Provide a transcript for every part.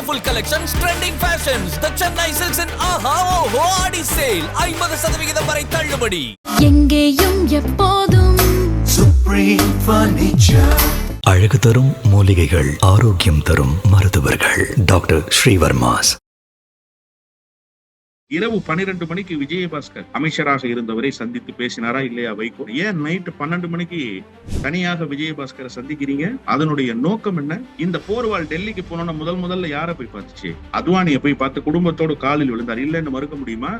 colorful collections, trending fashions. The Chennai Silks in Aha Oho Adi Sale. ஐம்பது சதவிகிதம் வரை தள்ளுபடி எங்கேயும் எப்போதும் Supreme Furniture. அழகு தரும் மூலிகைகள் ஆரோக்கியம் தரும் மருத்துவர்கள் டாக்டர் ஸ்ரீவர்மாஸ் இரவு பன்னிரண்டு மணிக்கு விஜயபாஸ்கர் அமைச்சராக இருந்தவரை சந்தித்து பேசினாரா இல்லையா வைகோ? ஏன் நைட்டு பன்னெண்டு மணிக்கு தனியாக விஜயபாஸ்கரை சந்திக்கிறீங்க? அதனுடைய நோக்கம் என்ன? இந்த போர்வால் டெல்லிக்கு போனோம்னா முதல் முதல்ல யாரை போய் பார்த்துச்சு? அத்வானியை போய் பார்த்து குடும்பத்தோடு காலில் விழுந்தார். இல்லைன்னு மறுக்க முடியுமா?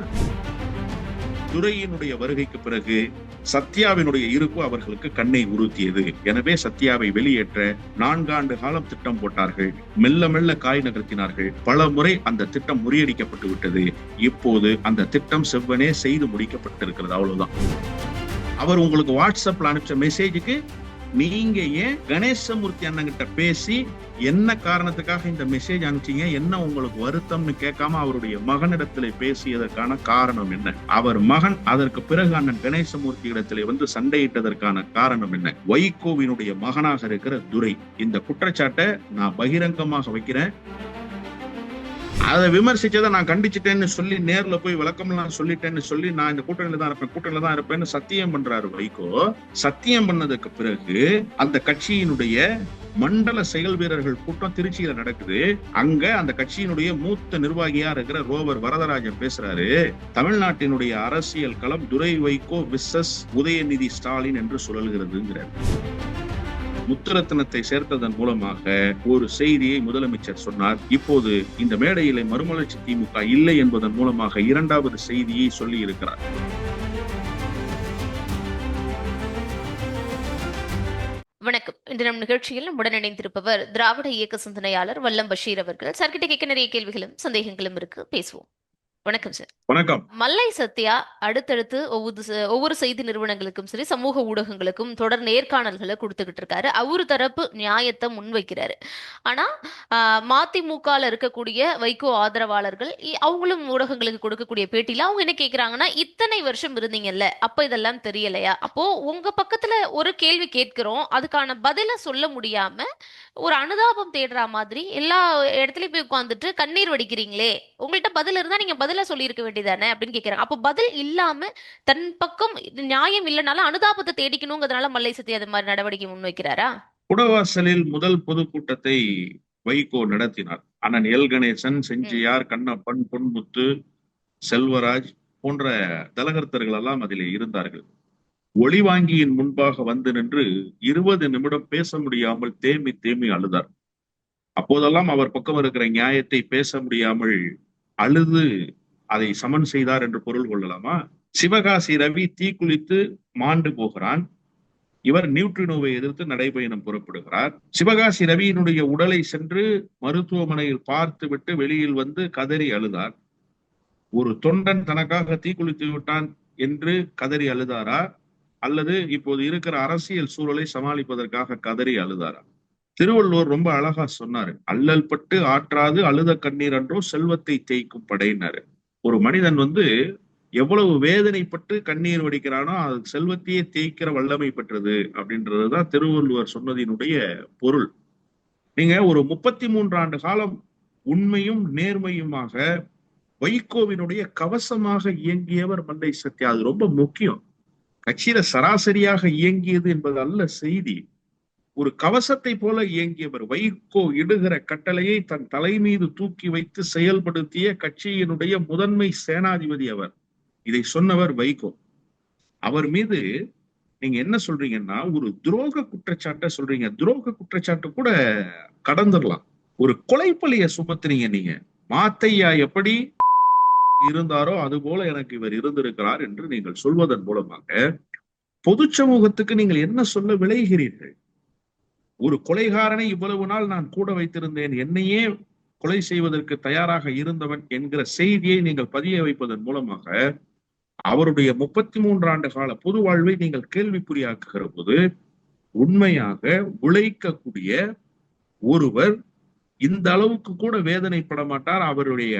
துரையினுடைய வருகைக்கு பிறகு சத்யாவினுடைய இருப்பு அவர்களுக்கு கண்ணை உறுத்தியது. எனவே சத்யாவை வெளியேற்ற நான்காண்டு காலம் திட்டம் போட்டார்கள். மெல்ல மெல்ல காய் நகர்த்தினார்கள். பல முறை அந்த திட்டம் முறியடிக்கப்பட்டு விட்டது. இப்போது அந்த திட்டம் செவ்வனே செய்து முடிக்கப்பட்டிருக்கிறது. அவ்வளவுதான். அவர் உங்களுக்கு வாட்ஸ்அப்ல அனுப்பிச்ச மெசேஜுக்கு நீங்க ஏன் கணேசமூர்த்தி அண்ணங்கிட்ட பேசி என்ன காரணத்துக்காக இந்த மெசேஜ் அனுப்பிச்சீங்க? என்ன உங்களுக்கு வருத்தம்னு கேட்காம அவருடைய மகனிடத்துல பேசியதற்கான காரணம் என்ன? அவர் மகன் அதற்கு பிறகு அண்ணன் கணேசமூர்த்தி இடத்திலே வந்து சண்டையிட்டதற்கான காரணம் என்ன? வைகோவினுடைய மகனாக இருக்கிற துரை. இந்த குற்றச்சாட்டை நான் பகிரங்கமாக வைக்கிறேன். அதை விமர்சிச்சதை நான் கண்டிச்சிட்டேன்னு சொல்லி நேர்ல போய் விளக்கம்லாம் சொல்லிட்டேன்னு சொல்லி நான் இந்த கூட்டணியில தான் இருப்பேன் கூட்டணியில தான் இருப்பேன்னு சத்தியம் பண்றாரு வைகோ. சத்தியம் பண்ணதுக்கு பிறகு அந்த கட்சியினுடைய மண்டல செயல் வீரர்கள் கூட்டம் திருச்சியில நடக்குது. அங்க அந்த கட்சியினுடைய மூத்த நிர்வாகியா இருக்கிற ரோவர் வரதராஜன் பேசுறாரு. தமிழ்நாட்டினுடைய அரசியல் களம் துரை வைகோ விசஸ் உதயநிதி ஸ்டாலின் என்று சுழல்கிறதுங்கிறார். முத்துரத்னத்தை சேர்த்ததன் மூலமாக ஒரு செய்தியை முதலமைச்சர் சொன்னார். இப்போது இந்த மேடையிலே மறுமலர்ச்சி திமுக இல்லை என்பதன் மூலமாக இரண்டாவது செய்தியை சொல்லி இருக்கிறார் வணக்கம். இன்று நம் நிகழ்ச்சியில் உடன் இணைந்திருப்பவர் திராவிட இயக்க சிந்தனையாளர் வல்லம் பஷீர் அவர்கள். சர்க்கிட்ட கேட்க நிறைய கேள்விகளும் சந்தேகங்களும் இருக்கு. பேசுவோம். வணக்கம் சார் வணக்கம். மல்லை சத்யா அடுத்தடுத்து ஒவ்வொரு ஒவ்வொரு செய்தி நிறுவனங்களுக்கும் சரி சமூக ஊடகங்களுக்கும் தொடர் நேர்காணல்களை கொடுத்துக்கிட்டு இருக்காரு. அவரு தரப்பு நியாயத்தை முன்வைக்கிறாரு. ஆனா மதிமுகல இருக்கக்கூடிய வைகோ ஆதரவாளர்கள் அவங்களும் ஊடகங்களுக்கு கொடுக்கக்கூடிய பேட்டியில அவங்க என்ன கேக்குறாங்கன்னா இத்தனை வருஷம் இருந்தீங்கல்ல அப்ப இதெல்லாம் தெரியலையா? அப்போ உங்க பக்கத்துல ஒரு கேள்வி கேட்கிறோம் அதுக்கான பதில சொல்ல முடியாம ஒரு அனுதாபம் தேடுற மாதிரி எல்லா இடத்துலயும் போய் உட்காந்துட்டு கண்ணீர் வடிக்கிறீங்களே உங்கள்ட்ட பதில் இருந்தா நீங்க பதில சொல்லியிருக்க வேண்டியதானே அப்படின்னு கேக்குறாங்க. அப்போ பதில் இல்லாம தன் பக்கம் நியாயம் இல்லைனாலும் அனுதாபத்தை தேடிக்கணுங்கிறதுனால மல்லை சத்தி அது மாதிரி நடவடிக்கை முன்வைக்கிறாரா? குடவாசலில் முதல் பொதுக்கூட்டத்தை வைகோ நடத்தினார். அண்ணன் எல். கணேசன் செஞ்சியார் கண்ணப்பன் பொன்முத்து செல்வராஜ் போன்ற தலகர்த்தர்கள் எல்லாம் அதிலே இருந்தார்கள். ஒளிவாங்கியின் முன்பாக வந்து நின்று இருபது நிமிடம் பேச முடியாமல் தேம்பி தேம்பி அழுதார். அப்போதெல்லாம் அவர் பக்கம் இருக்கிற நியாயத்தை பேச முடியாமல் அழுது அதை சமன் செய்தார் என்று பொருள் கொள்ளலாமா? சிவகாசி ரவி தீக்குளித்து மாண்டு போகிறான். இவர் நியூட்ரினோவை எதிர்த்து நடைபயணம் புறப்படுகிறார். சிவகாசி ரவியினுடைய உடலை சென்று மருத்துவமனையில் பார்த்துவிட்டு வெளியில் வந்து கதறி அழுதார். ஒரு தொண்டன் தனக்காக தீக்குளித்து விட்டான் என்று கதறி அழுதாரா? அல்லது இப்போது இருக்கிற அரசியல் சூழலை சமாளிப்பதற்காக கதறி அழுதாரா? திருவள்ளுவர் ரொம்ப அழகா சொன்னாரு அல்லல் பட்டு ஆற்றாது அழுத கண்ணீர் அன்றோ செல்வத்தை தேய்க்கும் படையினாரு. ஒரு மனிதன் வந்து எவ்வளவு வேதனைப்பட்டு கண்ணீர் வடிக்கிறானோ அது செல்வத்தையே தேய்க்கிற வல்லமை பெற்றது அப்படின்றதுதான் திருவள்ளுவர் சொன்னதினுடைய பொருள். நீங்க ஒரு முப்பத்தி மூன்று ஆண்டு காலம் உண்மையும் நேர்மையுமாக வைகோவினுடைய கவசமாக இயங்கியவர் மண்டை சத்யா. அது ரொம்ப முக்கியம். கட்சியில சராசரியாக இயங்கியது என்பது அல்ல செய்தி. ஒரு கவசத்தை போல இயங்கியவர் வைகோ இடுகிற கட்டளையை தன் தலை மீது தூக்கி வைத்து செயல்படுத்திய கட்சியினுடைய முதன்மை சேனாதிபதி அவர். இதை சொன்னவர் வைகோ. அவர் மீது நீங்க என்ன சொல்றீங்கன்னா ஒரு துரோக குற்றச்சாட்டை சொல்றீங்க. துரோக குற்றச்சாட்டு கூட கடந்துடலாம். ஒரு கொலைப்பலிய சுமத்துறீங்க நீங்க. மாத்தையா எப்படி இருந்தாரோ அது போல எனக்கு இவர் இருந்திருக்கிறார் என்று நீங்கள் சொல்வதன் மூலமாக பொது சமூகத்துக்கு நீங்கள் என்ன சொல்ல விளைகிறீர்கள்? ஒரு கொலைகாரனை இவ்வளவு நாள் நான் கூட வைத்திருந்தேன் என்னையே கொலை செய்வதற்கு தயாராக இருந்தவன் என்கிற செய்தியை நீங்கள் பதிய வைப்பதன் மூலமாக அவருடைய முப்பத்தி மூன்று ஆண்டு கால பொது வாழ்வை நீங்கள் கேள்விக்குறியாக்குகிற போது உண்மையாக உழைக்கக்கூடிய ஒருவர் இந்த அளவுக்கு கூட வேதனைப்பட மாட்டார் அவருடைய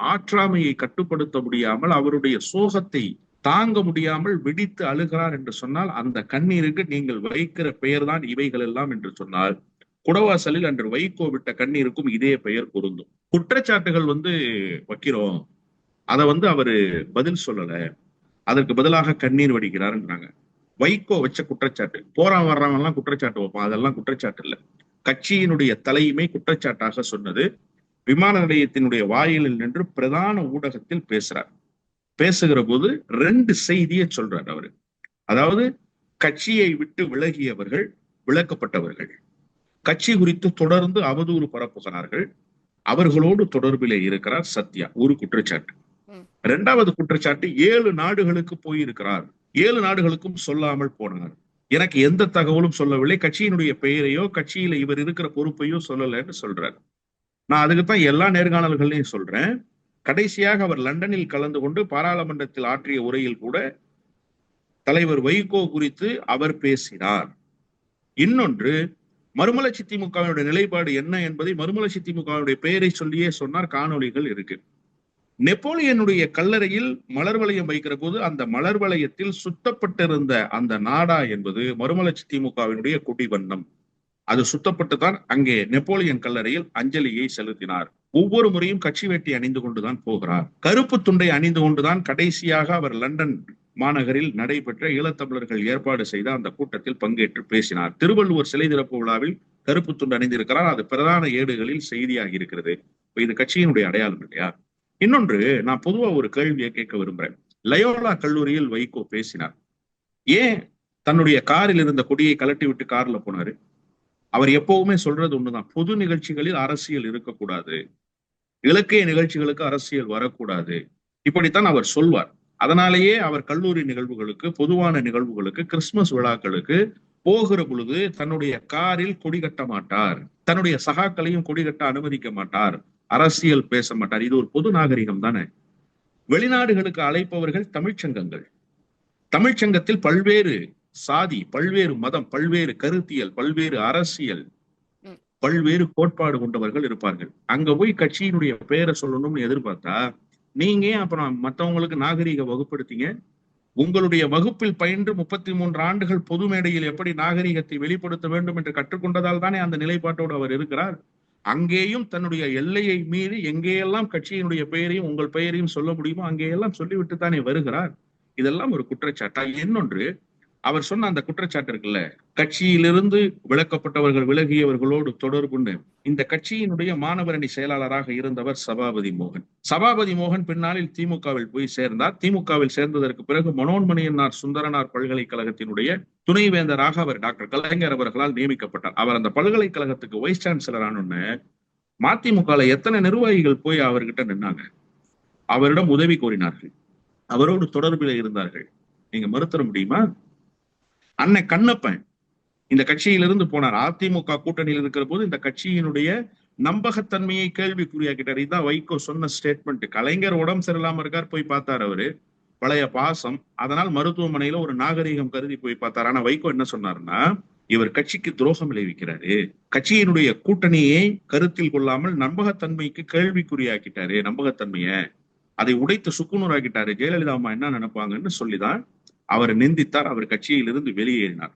ஆற்றாமையை கட்டுப்படுத்த முடியாமல் அவருடைய சோகத்தை தாங்க முடியாமல் வெடித்து அழுகிறார் என்று சொன்னால் அந்த கண்ணீருக்கு நீங்கள் வைக்கிற பெயர் தான் இவைகள் எல்லாம் என்று சொன்னால் குடவாசலில் அன்று வைகோ விட்ட கண்ணீருக்கும் இதே பெயர் பொருந்தும். குற்றச்சாட்டுகள் வந்து வைக்கிறோம். அதை வந்து அவரு பதில் சொல்லல. அதற்கு பதிலாக கண்ணீர் வடிக்கிறாருன்றாங்க வைகோ வச்ச குற்றச்சாட்டு போறான் வர்றவன் எல்லாம் குற்றச்சாட்டு வைப்பான். அதெல்லாம் குற்றச்சாட்டு இல்ல. கட்சியினுடைய தலைமை குற்றச்சாட்டாக சொன்னது விமான நிலையத்தினுடைய வாயிலில் நின்று பிரதான ஊடகத்தில் பேசுறார். பேசுகிற போது ரெண்டு செய்தியை சொல்றார் அவரு. அதாவது கட்சியை விட்டு விலகியவர்கள் விலக்கப்பட்டவர்கள். கட்சி குறித்து தொடர்ந்து அவதூறு பரப்புகிறார்கள். அவர்களோடு தொடர்பிலே இருக்கிறார் சத்யா ஒரு குற்றச்சாட்டு. இரண்டாவது குற்றச்சாட்டு ஏழு நாடுகளுக்கு போயிருக்கிறார். ஏழு நாடுகளுக்கும் சொல்லாமல் போனார். எனக்கு எந்த தகவலும் சொல்லவில்லை. கட்சியினுடைய பெயரையோ கட்சியில இவர் இருக்கிற பொறுப்பையோ சொல்லலைன்னு சொல்றார். நான் அதுக்குத்தான் எல்லா நேர்காணல்களையும் சொல்றேன். கடைசியாக அவர் லண்டனில் கலந்து கொண்டு பாராளுமன்றத்தில் ஆற்றிய உரையில் கூட தலைவர் வைகோ குறித்து அவர் பேசினார். இன்னொன்று மறுமலர்ச்சி திமுகவினுடைய நிலைப்பாடு என்ன என்பதை மறுமலர்ச்சி திமுகவினுடைய பெயரை சொல்லியே சொன்னார் காணொளிகள் இருக்கு. நெப்போலியனுடைய கல்லறையில் மலர் வளையம் வைக்கிற போது அந்த மலர் வளையத்தில் சுத்தப்பட்டிருந்த அந்த நாடா என்பது மறுமலர்ச்சி திமுகவினுடைய குடிவண்ணம். அது சுத்தப்பட்டு தான் அங்கே நெப்போலியன் கல்லறையில் அஞ்சலியை செலுத்தினார். ஒவ்வொரு முறையும் கட்சி வேட்டி அணிந்து கொண்டுதான் போகிறார். கருப்பு துண்டை அணிந்து கொண்டுதான் கடைசியாக அவர் லண்டன் மாநகரில் நடைபெற்ற ஈழத்தமிழர்கள் ஏற்பாடு செய்த அந்த கூட்டத்தில் பங்கேற்று பேசினார். திருவள்ளுவர் சிலை திறப்பு விழாவில் கருப்பு துண்டு அணிந்திருக்கிறார். அது பிரதான ஏடுகளில் செய்தியாகி இருக்கிறது. இப்ப இது கட்சியினுடைய அடையாளம் இல்லையா? இன்னொன்று நான் பொதுவா ஒரு கேள்வியை கேட்க விரும்புறேன். லயோலா கல்லூரியில் வைகோ பேசினார். ஏன் தன்னுடைய காரில் இருந்த கொடியை கலட்டி விட்டு கார்ல போனாரு? அவர் எப்பவுமே சொல்றது ஒண்ணுதான். பொது நிகழ்ச்சிகளில் அரசியல் இருக்கக்கூடாது. இலக்கிய நிகழ்ச்சிகளுக்கு அரசியல் வரக்கூடாது. இப்படித்தான் அவர் சொல்வார். அதனாலேயே அவர் கல்லூரி நிகழ்வுகளுக்கு பொதுவான நிகழ்வுகளுக்கு கிறிஸ்துமஸ் விழாக்களுக்கு போகிற பொழுது தன்னுடைய காரில் கொடி கட்ட மாட்டார். தன்னுடைய சகாக்களையும் கொடி கட்ட அனுமதிக்க மாட்டார். அரசியல் பேச மாட்டார். இது ஒரு பொது நாகரிகம் தானே? வெளிநாடுகளுக்கு அழைப்பவர்கள் தமிழ்ச்சங்கங்கள். தமிழ்ச்சங்கத்தில் பல்வேறு சாதி பல்வேறு மதம் பல்வேறு கருத்தியல் பல்வேறு அரசியல். பல்வேறு கோட்பாடு கொண்டவர்கள் இருப்பார்கள். அங்க போய் கட்சியினுடைய பெயரை சொல்லணும்னு எதிர்பார்த்தா நீங்க ஏன் அப்புறம் மத்தவங்களுக்கு நாகரீக வகுப்படுத்தீங்க? உங்களுடைய வகுப்பில் பயின்று முப்பத்தி மூன்று ஆண்டுகள் பொது மேடையில் எப்படி நாகரீகத்தை வெளிப்படுத்த வேண்டும் என்று கற்றுக்கொண்டதால் தானே அந்த நிலைப்பாட்டோடு அவர் இருக்கிறார்? அங்கேயும் தன்னுடைய எல்லையை மீறி எங்கேயெல்லாம் கட்சியினுடைய பெயரையும் உங்கள் பெயரையும் சொல்ல முடியுமோ அங்கேயெல்லாம் சொல்லிவிட்டு தானே வருகிறார்? இதெல்லாம் ஒரு குற்றச்சாட்டா? இன்னொன்று அவர் சொன்ன அந்த குற்றச்சாட்டு இருக்குல்ல கட்சியிலிருந்து விலக்கப்பட்டவர்கள் விலகியவர்களோடு தொடர்புண்டு இந்த கட்சியினுடைய மாணவரணி செயலாளராக இருந்தவர் சபாபதி மோகன். சபாபதி மோகன் பின்னாளில் திமுகவில் போய் சேர்ந்தார். திமுகவில் சேர்ந்ததற்கு பிறகு மனோன்மணியன்னார் சுந்தரனார் பல்கலைக்கழகத்தினுடைய துணைவேந்தராக அவர் டாக்டர் கலைஞர் அவர்களால் நியமிக்கப்பட்டார். அவர் அந்த பல்கலைக்கழகத்துக்கு வைஸ் சான்சலர் ஆனோன்னு மதிமுகல எத்தனை நிர்வாகிகள் போய் அவர்கிட்ட நின்னாங்க? அவரிடம் உதவி கோரினார்கள். அவரோடு தொடர்பில் இருந்தார்கள். நீங்க மறுத்தர முடியுமா? அண்ணன் கண்ணப்பன் இந்த கட்சியிலிருந்து போனார். அதிமுக கூட்டணியில் இருக்கிற போது இந்த கட்சியினுடைய நம்பகத்தன்மையை கேள்விக்குறியாக்கிட்டார். இதுதான் வைகோ சொன்ன ஸ்டேட்மெண்ட் கலைஞர் உடம்பு சரியில்லாம இருக்கார் போய் பார்த்தார் அவரு. பழைய பாசம். அதனால் மருத்துவமனையில ஒரு நாகரீகம் கருதி போய் பார்த்தார். ஆனா வைகோ என்ன சொன்னாருன்னா இவர் கட்சிக்கு துரோகம் விளைவிக்கிறாரு. கட்சியினுடைய கூட்டணியை கருத்தில் கொள்ளாமல் நம்பகத்தன்மைக்கு கேள்விக்குறியாக்கிட்டாரு. நம்பகத்தன்மைய அதை உடைத்து சுக்குநூறாக்கிட்டாரு. ஜெயலலிதா அம்மா என்ன நினைப்பாங்கன்னு சொல்லிதான் அவர் நிந்தித்தார் அவர் கட்சியிலிருந்து வெளியேறினார்.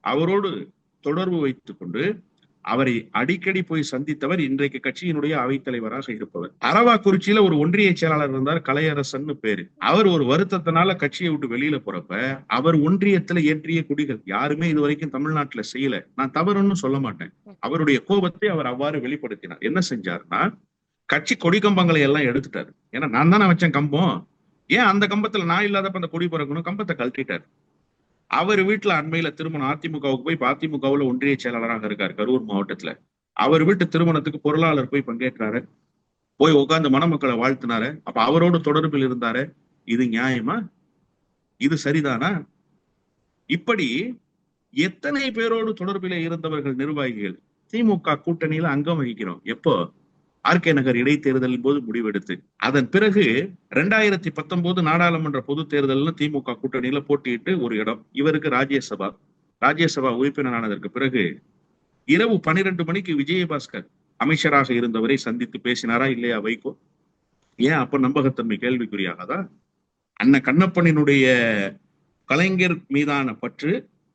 அவரோடு தொடர்பு வைத்துக் கொண்டு அவரை அடிக்கடி போய் சந்தித்தவர் இன்றைக்கு கட்சியினுடைய அவைத்தலைவராக இருப்பவர். அரவாக்குறிச்சியில ஒரு ஒன்றிய செயலாளர் இருந்தார் கலையரசன் பேரு. அவர் ஒரு வருத்தத்தினால கட்சியை விட்டு வெளியில போறப்ப அவர் ஒன்றியத்துல ஏற்றிய குடிகள். யாருமே இது வரைக்கும் தமிழ்நாட்டுல செய்யல. நான் தவறுன்னு சொல்ல மாட்டேன். அவருடைய கோபத்தை அவர் அவ்வாறு வெளிப்படுத்தினார். என்ன செஞ்சாருன்னா கட்சி கொடி கம்பங்களை எல்லாம் எடுத்துட்டாரு. ஏன்னா நான் தானே வச்சேன் கம்பம். ஏன் அந்த கம்பத்துல நான் இல்லாதப்ப அந்த கொடி பிறக்கணும்? கம்பத்தை கழட்டிட்டாரு. அவர் வீட்டுல அண்மையில திருமணம் அதிமுகவுக்கு போய் அதிமுகவுல ஒன்றிய செயலாளராக இருக்காரு கரூர் மாவட்டத்துல. அவர் வீட்டு திருமணத்துக்கு பொருளாளர் போய் பங்கேற்றாரு. போய் உட்கார்ந்து மணமக்களை வாழ்த்தினாரு. அப்ப அவரோட தொடர்பில் இருந்தாரு. இது நியாயமா? இது சரிதானா? இப்படி எத்தனை பேரோடு தொடர்பிலே இருந்தவர்கள் நிர்வாகிகள்? திமுக கூட்டணியில அங்கம் வகிக்கிறோம். எப்போ? ஆர்கே நகர் இடைத்தேர்தலின் போது முடிவெடுத்து அதன் பிறகு ரெண்டாயிரத்தி பத்தொன்பது நாடாளுமன்ற பொது தேர்தல்னு திமுக கூட்டணியில போட்டியிட்டு ஒரு இடம். இவருக்கு ராஜ்யசபா. ராஜ்யசபா உறுப்பினரானதற்கு பிறகு இரவு பனிரெண்டு மணிக்கு விஜயபாஸ்கர் அமைச்சராக இருந்தவரை சந்தித்து பேசினாரா இல்லையா வைகோ? ஏன் அப்ப நம்பகத்தன்மை கேள்விக்குறியாகாதா? அண்ணன் கண்ணப்பனினுடைய கலைஞர் மீதான பற்று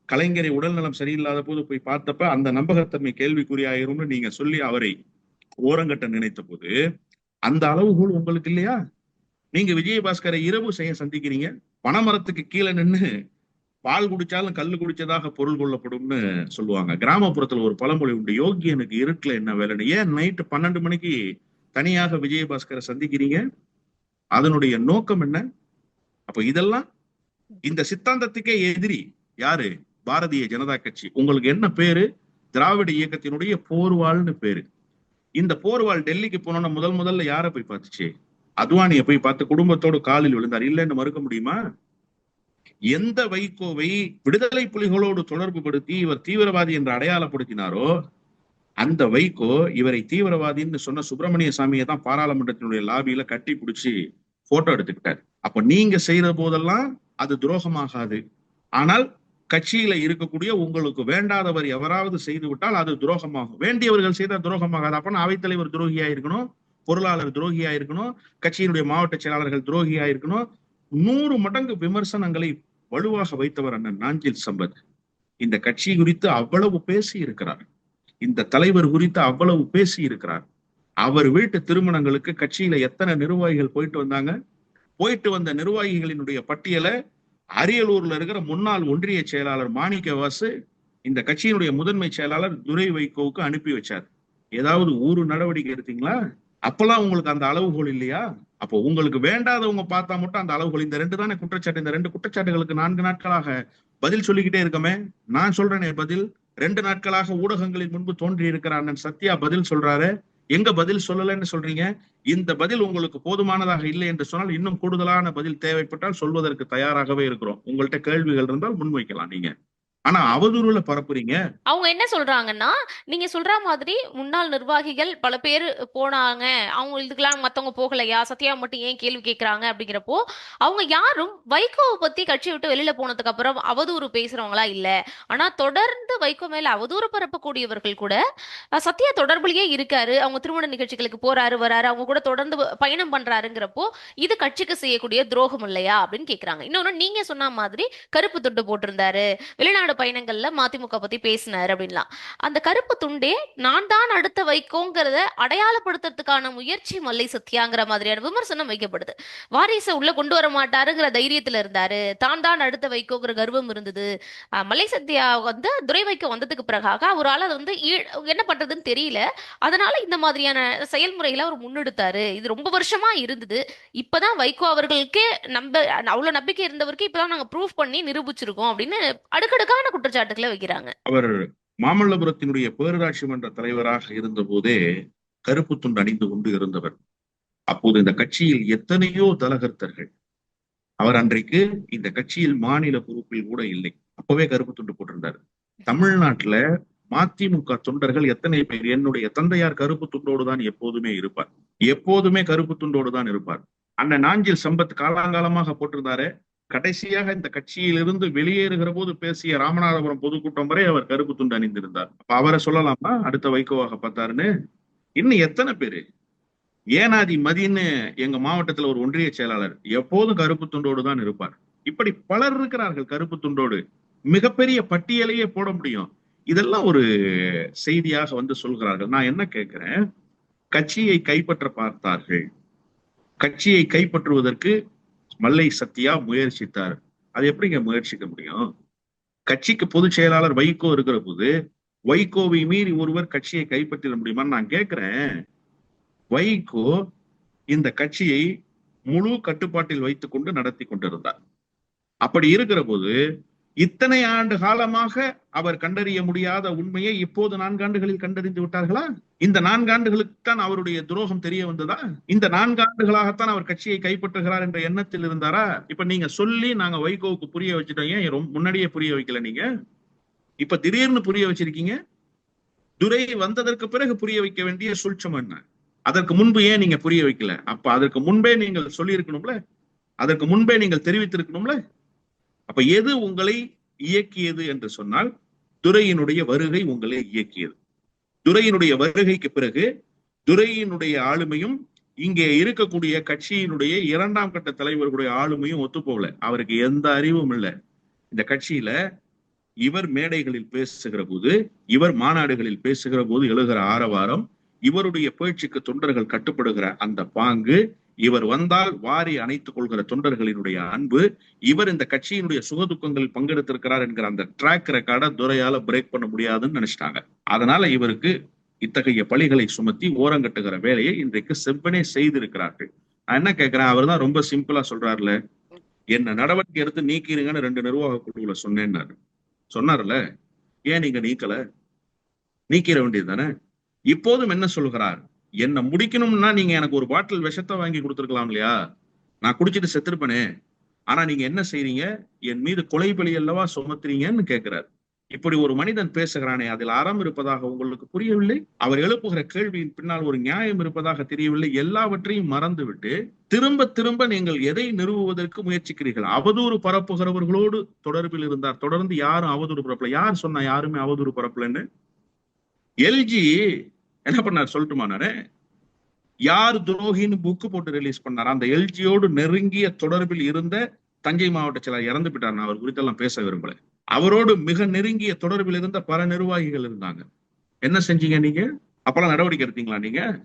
கலைஞரை உடல்நலம் சரியில்லாத போது போய் பார்த்தப்ப அந்த நம்பகத்தன்மை கேள்விக்குறியாயிரும்னு நீங்க சொல்லி அவரை ஓரங்கட்ட நினைத்த போது அந்த அளவுகோல் உங்களுக்கு இல்லையா? நீங்க விஜயபாஸ்கரை இரவு செய்ய சந்திக்கிறீங்க பனைமரத்துக்கு கீழே நின்னு பால் குடிச்சாலும் கல்லு குடிச்சதாக பொருள் கொள்ளப்படும்னு சொல்லுவாங்க. கிராமப்புறத்துல ஒரு பழமொழி உண்டு யோகியனுக்கு இருட்டுல என்ன வேலைன்னு. ஏன் நைட்டு பன்னெண்டு மணிக்கு தனியாக விஜயபாஸ்கரை சந்திக்கிறீங்க? அதனுடைய நோக்கம் என்ன? அப்ப இதெல்லாம் இந்த சித்தாந்தத்துக்கே எதிரி யாரு? பாரதிய ஜனதா கட்சி. உங்களுக்கு என்ன பேரு? திராவிட இயக்கத்தினுடைய போர்வாள்னு பேரு. இந்த போர்வால் டெல்லிக்கு போனோம்னா முதல் முதல்ல யாரை போய் பார்த்துச்சு? அத்வானியை போய் பார்த்து குடும்பத்தோடு காலில் விழுந்தார். இல்லைன்னு மறுக்க முடியுமா? எந்த வைகோவை விடுதலை புலிகளோடு தொடர்பு படுத்தி இவர் தீவிரவாதி என்று அடையாளப்படுத்தினாரோ அந்த வைகோ இவரை தீவிரவாதின்னு சொன்ன சுப்பிரமணிய சாமியை தான் பாராளுமன்றத்தினுடைய லாபியில கட்டி பிடிச்சி போட்டோ எடுத்துக்கிட்டார். அப்ப நீங்க செய்யற போதெல்லாம் அது துரோகமாகாது. ஆனால் கட்சியில இருக்கக்கூடிய உங்களுக்கு வேண்டாதவர் எவராவது செய்து விட்டால் அது துரோகமாகும். வேண்டியவர்கள் செய்தால் துரோகமாகாது. அப்ப அவைத்தலைவர் துரோகியா இருக்கணும் பொருளாளர் துரோகியா இருக்கணும் கட்சியினுடைய மாவட்ட செயலாளர்கள் துரோகியா இருக்கணும். நூறு மடங்கு விமர்சனங்களை வலுவாக வைத்தவர் அண்ணன் நாஞ்சில் சம்பத். இந்த கட்சி குறித்து அவ்வளவு பேசி இருக்கிறார். இந்த தலைவர் குறித்து அவ்வளவு பேசி இருக்கிறார். அவர் வீட்டு திருமணங்களுக்கு கட்சியில எத்தனை நிர்வாகிகள் போயிட்டு வந்தாங்க? போயிட்டு வந்த நிர்வாகிகளினுடைய பட்டியலை அரியலூர்ல இருக்கிற முன்னாள் ஒன்றிய செயலாளர் மாணிக்க வாசு இந்த கட்சியினுடைய முதன்மை செயலாளர் துரை வைகோவுக்கு அனுப்பி வச்சார். ஏதாவது ஊரு நடவடிக்கை எடுத்தீங்களா? அப்பெல்லாம் உங்களுக்கு அந்த அளவுகோல் இல்லையா? அப்போ உங்களுக்கு வேண்டாதவங்க பார்த்தா மட்டும் அந்த அளவுகோல். இந்த ரெண்டு தானே குற்றச்சாட்டு? இந்த ரெண்டு குற்றச்சாட்டுகளுக்கு நான்கு நாட்களாக பதில் சொல்லிக்கிட்டே இருக்கமே. நான் சொல்றேனே பதில். ரெண்டு நாட்களாக ஊடகங்களின் முன்பு தோன்றி இருக்கிற அண்ணன் சத்யா பதில் சொல்றாரு. எங்க பதில் சொல்லலைன்னு சொல்றீங்க? இந்த பதில் உங்களுக்கு போதுமானதாக இல்லை என்று சொன்னால் இன்னும் கூடுதலான பதில் தேவைப்பட்டால் சொல்வதற்கு தயாராகவே இருக்கிறோம். உங்கள்கிட்ட கேள்விகள் இருந்தால் முன்வைக்கலாம் நீங்க. ஆனா அவதூறுல பரப்புறீங்க. அவங்க என்ன சொல்றாங்கன்னா நீங்க சொல்ற மாதிரி முன்னாள் நிர்வாகிகள் பல பேர் போனாங்க. அவங்க இதுக்கெல்லாம் மத்தவங்க போகலையா? சத்யா மட்டும் ஏன் கேள்வி கேட்கறாங்க அப்படிங்கிறப்போ அவங்க யாரும் வைகோவை பத்தி கட்சி விட்டு வெளியில போனதுக்கு அப்புறம் அவதூறு பேசுறவங்களா இல்ல. ஆனா தொடர்ந்து வைகோ மேல அவதூறு பரப்பக்கூடியவர்கள் கூட சத்யா தொடர்புலயே இருக்காரு. அவங்க திருமண நிகழ்ச்சிகளுக்கு போறாரு வராரு. அவங்க கூட தொடர்ந்து பயணம் பண்றாருங்கிறப்போ இது கட்சிக்கு செய்யக்கூடிய துரோகம் இல்லையா? அப்படின்னு கேக்குறாங்க. இன்னொன்னு நீங்க சொன்ன மாதிரி கருப்பு துண்டு போட்டிருந்தாரு. வெளிநாடு பயணங்கள்ல மதிமுக பத்தி பேசினார் அப்படின்லாம். அந்த கருப்பு துண்டே நான் தான் அடுத்த வைக்கோங்கிறத அடையாளப்படுத்துறதுக்கான முயற்சி மல்லை சத்யாங்கிற மாதிரியான விமர்சனம் வைக்கப்படுது. வாரிசை உள்ள கொண்டு வர மாட்டாருங்கிற தைரியத்துல இருந்தாரு. தான் தான் அடுத்த வைக்கோங்கிற கர்வம் இருந்தது. மல்லை சத்யா வந்து துறை வைக்க வந்ததுக்கு பிறகாக அவரால் அது வந்து என்ன பண்றதுன்னு தெரியல. அதனால இந்த மாதிரியான செயல்முறைகளை அவர் முன்னெடுத்தாரு. இது ரொம்ப வருஷமா இருந்தது. இப்பதான் வைகோ அவர்களுக்கே நம்ப அவ்வளவு நம்பிக்கை இருந்தவருக்கு இப்பதான் நாங்க ப்ரூஃப் பண்ணி நிரூபிச்சிருக்கோம் அப்படின்னு அடுக்கடுக்கா அடுக்கடுக்கான குற்றச்சாட்டுகளை வைக்கிறாங்க. அவர் மாமல்லபுரத்தினுடைய பேரூராட்சி மன்ற தலைவராக இருந்த போதே கருப்பு துண்டு அணிந்து கொண்டு இருந்தவர். அப்போது இந்த கட்சியில் எத்தனையோ தலகர்த்தர்கள். அவர் அன்றைக்கு இந்த கட்சியில் மாநில பொறுப்பில் கூட இல்லை. அப்பவே கருப்பு துண்டு போட்டிருந்தார். தமிழ்நாட்டுல மதிமுக தொண்டர்கள் எத்தனை பேர்? என்னுடைய தந்தையார் கருப்பு துண்டோடு தான் எப்போதுமே இருப்பார். எப்போதுமே கருப்பு துண்டோடு தான் இருப்பார். அண்ணன் நாஞ்சில் சம்பத் காலாங்காலமாக போட்டிருந்தாரு. கடைசியாக இந்த கட்சியிலிருந்து வெளியேறுகிற போது பேசிய ராமநாதபுரம் பொதுக்கூட்டம் வரை அவர் கருப்பு துண்டு அணிந்திருந்தார். அப்ப அவரை சொல்லலாமா? அடுத்த வைகோவாக பார்த்தாருன்னு? இன்னும் எத்தனை பேரு? ஏனாதி மதின்னு எங்க மாவட்டத்துல ஒரு ஒன்றிய செயலாளர் எப்போதும் கருப்பு துண்டோடு தான் இருப்பார். இப்படி பலர் இருக்கிறார்கள் கருப்பு துண்டோடு. மிகப்பெரிய பட்டியலையே போட முடியும். இதெல்லாம் ஒரு செய்தியாக வந்து சொல்கிறார்கள். நான் என்ன கேட்கிறேன்? கட்சியை கைப்பற்ற பார்த்தார்கள். கட்சியை கைப்பற்றுவதற்கு மல்லை சத்யா முயற்சித்தார். அது எப்படிங்க முயற்சிக்க முடியும்? கட்சிக்கு பொதுச் செயலாளர் வைகோ இருக்கிற போது வைகோவை மீறி ஒருவர் கட்சியை கைப்பற்றிட முடியுமான்னு நான் கேட்கிறேன். வைகோ இந்த கட்சியை முழு கட்டுப்பாட்டில் வைத்துக் கொண்டு நடத்தி கொண்டிருந்தார். அப்படி இருக்கிற போது இத்தனை ஆண்டு காலமாக அவர் கண்டறிய முடியாத உண்மையை இப்போது நான்காண்டுகளில் கண்டறிந்து விட்டார்களா? இந்த நான்காண்டுகளுக்கு தான் அவருடைய துரோகம் தெரிய வந்ததா? இந்த நான்காண்டுகளாகத்தான் அவர் கட்சியை கைப்பற்றுகிறார் என்ற எண்ணத்தில் இருந்தாரா? இப்ப நீங்க சொல்லி நாங்க வைகோவுக்கு புரிய வச்சுட்டோம். ஏன் ரொம்ப முன்னாடியே புரிய வைக்கல நீங்க? இப்ப திடீர்னு புரிய வச்சிருக்கீங்க. துரை வந்ததற்கு பிறகு புரிய வைக்க வேண்டிய சூழ்ச்சம் என்ன? அதற்கு முன்பு ஏன் நீங்க புரிய வைக்கல? அப்ப அதற்கு முன்பே நீங்கள் சொல்லியிருக்கணும்ல? அதற்கு முன்பே நீங்கள் தெரிவித்திருக்கணும்ல? அப்ப எது உங்களை இயக்கியது என்று சொன்னால் துரையினுடைய வருகை உங்களை இயக்கியது. துரையினுடைய வருகைக்கு பிறகு துரையினுடைய ஆளுமையும் இங்கே இருக்கக்கூடிய கட்சியினுடைய இரண்டாம் கட்ட தலைவர்களுடைய ஆளுமையும் ஒத்துப்போகல. அவருக்கு எந்த அறிவும் இல்லை. இந்த கட்சியில இவர் மேடைகளில் பேசுகிற போது இவர் மாநாடுகளில் பேசுகிற போது எழுகிற ஆரவாரம் இவருடைய பேச்சுக்கு தொண்டர்கள் கட்டுப்படுகிற அந்த பாங்கு இவர் வந்தால் வாரி அணைத்துக் கொள்கிற தொண்டர்களினுடைய அன்பு இவர் இந்த கட்சியினுடைய சுகதுக்கங்களில் பங்கெடுத்திருக்கிறார் என்கிற அந்த ட்ராக் ரெக்கார்டை துரையால பிரேக் பண்ண முடியாதுன்னு நினைச்சிட்டாங்க. அதனால இவருக்கு இத்தகைய பழிகளை சுமத்தி ஓரங்கட்டுகிற வேலையை இன்றைக்கு செவ்வனே செய்திருக்கிறார்கள். நான் என்ன கேட்கிறேன்? அவர் தான் ரொம்ப சிம்பிளா சொல்றாருல என்ன நடவடிக்கை எடுத்து நீக்கிருங்கன்னு ரெண்டு நிர்வாக குழுவுல சொன்னேன்னாரு. சொன்னார்ல ஏன் நீங்க நீக்கல? நீக்கிற வேண்டியது தானே? இப்போதும் என்ன சொல்கிறார்? என்னை முடிக்கணும்னா நீங்க எனக்கு ஒரு பாட்டில் விஷத்தை வாங்கி கொடுத்துருக்கலாம் இல்லையா? நான் குடிச்சிட்டு செத்துருப்பனே. ஆனா நீங்க என்ன செய்றீங்க? என் மீது கொலை பலி அல்லவா சுமத்துறீங்கன்னு கேட்கிறார் இப்படி ஒரு மனிதன் பேசுகிறானே அதில் அறம் இருப்பதாக உங்களுக்கு புரியவில்லை? அவர் எழுப்புகிற கேள்வியின் பின்னால் ஒரு நியாயம் இருப்பதாக தெரியவில்லை. எல்லாவற்றையும் மறந்துவிட்டு திரும்ப திரும்ப நீங்கள் எதை நிறுவுவதற்கு முயற்சிக்கிறீர்கள்? அவதூறு பரப்புகிறவர்களோடு தொடர்பில் இருந்தார். தொடர்ந்து யாரும் அவதூறு பரப்பல. யார் சொன்னா யாருமே அவதூறு பரப்பலன்னு? எல்ஜி என்ன பண்ணார்? சொல்லட்டுமா நானு? யார் துரோகின்னு புக்கு போட்டு ரிலீஸ் பண்ணார்? அந்த எல்ஜியோடு நெருங்கிய தொடர்பில் இருந்த தஞ்சை மாவட்ட செயலர் இறந்து விட்டார் நான் அவர் குறித்தெல்லாம் பேச விரும்பல. அவரோடு மிக நெருங்கிய தொடர்பில் இருந்த பல நிர்வாகிகள் இருந்தாங்க. என்ன செஞ்சீங்க நீங்க? அப்பெல்லாம் நடவடிக்கை எடுத்தீங்களா நீங்க?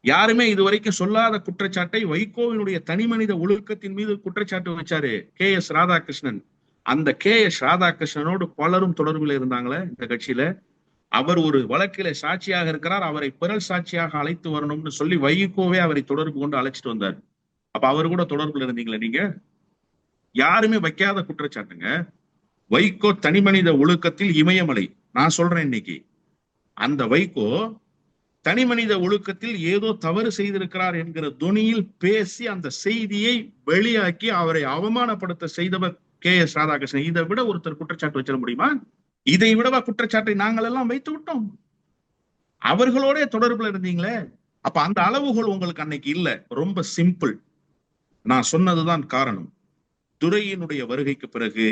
யாருமே இது வரைக்கும் சொல்லாத குற்றச்சாட்டை வைகோவினுடைய தனிமனித ஒழுக்கத்தின் மீது குற்றச்சாட்டு வச்சாரு கே எஸ் ராதாகிருஷ்ணன். அந்த கே எஸ் ராதாகிருஷ்ணனோடு பலரும் தொடர்பில் இருந்தாங்களே இந்த கட்சியில. அவர் ஒரு வழக்கில சாட்சியாக இருக்கிறார் அவரை பிறல் சாட்சியாக அழைத்து வரணும்னு சொல்லி வைகோவே அவரை தொடர்பு கொண்டு அழைச்சிட்டு வந்தார். அப்ப அவர் கூட தொடர்புல இருந்தீங்களா நீங்க? யாருமே வைக்காத குற்றச்சாட்டுங்க. வைகோ தனிமனித ஒழுக்கத்தில் இமயமலை. நான் சொல்றேன் இன்னைக்கு. அந்த வைகோ தனிமனித ஒழுக்கத்தில் ஏதோ தவறு செய்திருக்கிறார் என்கிற துணியில் பேசி அந்த செய்தியை வெளியாக்கி அவரை அவமானப்படுத்த செய்தவர் கே எஸ் ராதாகிருஷ்ணன். இதை விட ஒருத்தர் குற்றச்சாட்டு வச்சிட முடியுமா? இதை விடவா குற்றச்சாட்டை நாங்கள் எல்லாம் வைத்து விட்டோம். அவர்களோட தொடர்புல இருந்தீங்களே. அப்ப அந்த அளவுகள் உங்களுக்கு அன்னைக்கு இல்ல. ரொம்ப சிம்பிள் நான் சொன்னதுதான் காரணம். துரையினுடைய வருகைக்கு பிறகு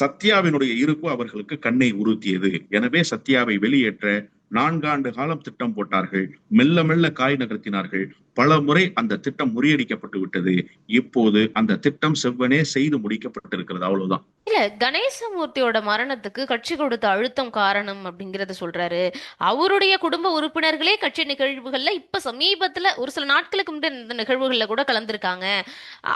சத்யாவினுடைய இருப்பு அவர்களுக்கு கண்ணை உறுத்தியது. எனவே சத்யாவை வெளியேற்ற நான்காண்டு காலம் திட்டம் போட்டார்கள். மெல்ல மெல்ல காய் நகர்த்தினார்கள். பல முறை அந்த திட்டம் முறியடிக்கப்பட்டு விட்டது. இப்போது அந்த திட்டம் செவ்வனே செய்து முடிக்கப்பட்டிருக்கிறது. அவ்வளவுதான். இல்ல கணேசமூர்த்தியோட மரணத்துக்கு கட்சி கொடுத்த அழுத்தம் காரணம் அப்படிங்கறத சொல்றாரு. அவருடைய குடும்ப உறுப்பினர்களே கட்சி நிகழ்வுகள்ல இப்ப சமீபத்துல ஒரு சில நாட்களுக்கு முன்னாடி இந்த நிகழ்வுகள்ல கூட கலந்திருக்காங்க.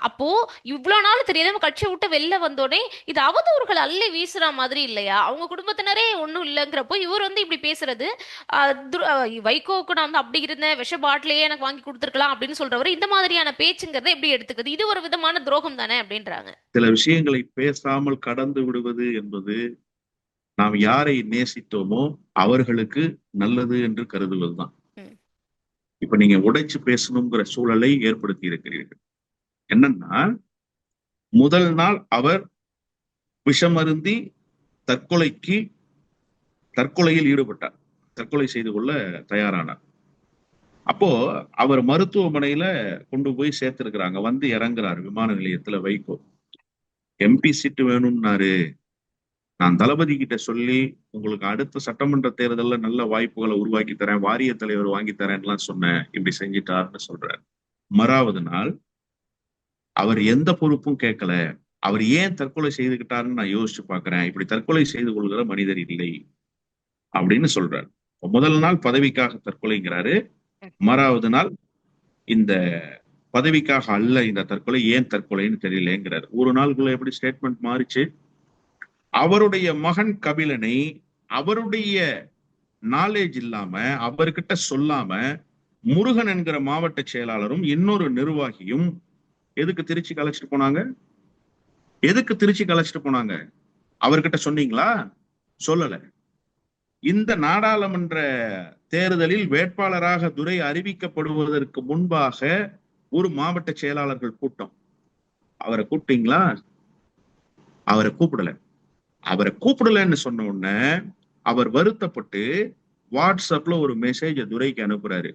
அப்போ இவ்வளவு நாள் தெரியாத கட்சியை விட்டு வெளில வந்தோடனே இது அவதூறுகள் அள்ளி வீசுற மாதிரி இல்லையா? அவங்க குடும்பத்தினரே ஒண்ணும் இல்லைங்கிறப்போ இவர் வந்து இப்படி பேசுறது. வைகோவுக்கு நான் வந்து அப்படி இருந்தேன் விஷ பாட்டிலேயே எனக்கு வாங்கி கொடுத்து கொடுத்துருக்கலாம் அப்படின்னு சொல்றவர் இந்த மாதிரியான பேச்சுங்கிறத எப்படி எடுத்துக்குது? இது ஒரு விதமான துரோகம் தானே அப்படின்றாங்க. சில விஷயங்களை பேசாமல் கடந்து விடுவது என்பது நாம் யாரை நேசித்தோமோ அவர்களுக்கு நல்லது என்று கருதுவதுதான். இப்ப நீங்க உடைச்சு பேசணுங்கிற சூழலை ஏற்படுத்தி இருக்கிறீர்கள். என்னன்னா முதல் நாள் அவர் விஷமருந்தி தற்கொலைக்கு தற்கொலையில் ஈடுபட்டார். தற்கொலை செய்து கொள்ள தயாரானார். அப்போ அவர் மருத்துவமனையில கொண்டு போய் சேர்த்திருக்கிறாங்க. வந்து இறங்குறாரு விமான நிலையத்துல வைகோ. எம்பி சீட்டு வேணும்னாரு. நான் தளபதி கிட்ட சொல்லி உங்களுக்கு அடுத்த சட்டமன்ற தேர்தல்ல நல்ல வாய்ப்புகளை உருவாக்கி தரேன். வாரிய தலைவர் வாங்கி தரேன்லாம் சொன்னேன். இப்படி செஞ்சிட்டாருன்னு சொல்றாரு. மறாவது நாள் அவர் எந்த பொறுப்பும் கேட்கல. அவர் ஏன் தற்கொலை செய்துகிட்டாருன்னு நான் யோசிச்சு பாக்குறேன். இப்படி தற்கொலை செய்து கொள்கிற மனிதர் இல்லை. அப்படின்னு சொல்றாரு. முதல் நாள் பதவிக்காக தற்கொலைங்கிறாரு. மாறாவது நாள் இந்த பதவிக்காக அல்ல இந்த தற்கொலை ஏன் தற்கொலைன்னு தெரியலங்கிறார். ஒரு நாளுக்குள்ள எப்படி ஸ்டேட்மெண்ட் மாறிச்சு? அவருடைய மகன் கபிலனை அவருடைய நாலேஜ் இல்லாம அவர்கிட்ட சொல்லாம முருகன் என்கிற மாவட்ட செயலாளரும் இன்னொரு நிர்வாகியும் எதுக்கு திருச்சி கலைச்சிட்டு போனாங்க? எதுக்கு திருச்சி கலைச்சிட்டு போனாங்க? அவர்கிட்ட சொன்னீங்களா? சொல்லலை. இந்த நாடாளுமன்ற தேர்தலில் வேட்பாளராக துரை அறிவிக்கப்படுவதற்கு முன்பாக ஒரு மாவட்ட செயலாளர்கள் கூட்டம். அவரை கூப்பிட்டீங்களா? அவரை கூப்பிடல. அவரை கூப்பிடலன்னு சொன்ன உடனே அவர் வருத்தப்பட்டு வாட்ஸ்அப்ல ஒரு மெசேஜ துரைக்கு அனுப்புறாரு.